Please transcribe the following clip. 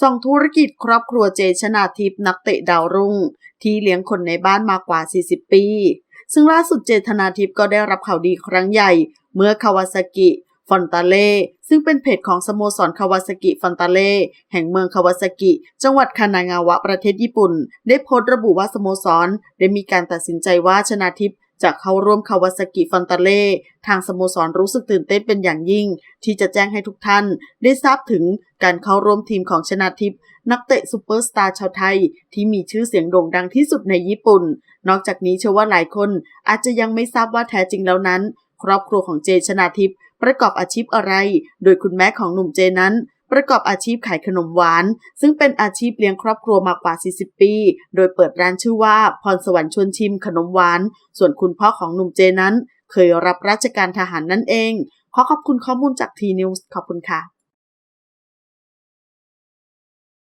ส่องธุรกิจครอบครัวเจชนาทิพย์นักเตะดาวรุ่ง ที่เลี้ยงคนในบ้านมากว่า 40 ปี ซึ่งล่าสุดเจธนาทิพย์ก็ได้รับข่าวดีครั้งใหญ่ เมื่อคาวาซากิฟอนตาเล่ซึ่งเป็นเพจของสโมสรคาวาซากิฟอนตาเล่แห่งเมืองคาวาซากิ จังหวัดคานางาวะประเทศญี่ปุ่น ได้โพสต์ระบุว่าสโมสร ได้มีการตัดสินใจว่าชนาทิพย์ จะเข้าร่วมคาวาซากิฟอนตาเล่ทางสโมสรรู้สึกตื่นเต้นเป็นอย่างยิ่ง ที่จะแจ้งให้ทุกท่าน ได้ทราบถึงการเข้าร่วมทีมของชนาทิพย์นักเตะซูเปอร์สตาร์ชาวไทย ที่มีชื่อเสียงโด่งดังที่สุดในญี่ปุ่น นอกจากนี้เชื่อว่าหลายคน อาจจะยังไม่ทราบว่าแท้จริงแล้วนั้น ครอบครัวของเจชนาทิพย์ประกอบอาชีพอะไร โดยคุณแม่ของหนุ่มเจนั้น ประกอบอาชีพขายขนมหวาน ซึ่งเป็นอาชีพเลี้ยงครอบครัวมากว่า 40 ปี โดยเปิดร้านชื่อว่าพรสวรรค์ชวนชิมขนมหวาน ส่วนคุณพ่อของหนุ่มเจนั้น เคยรับราชการทหารนั่นเอง ขอขอบคุณข้อมูลจากทีนิวส์ขอบคุณค่ะ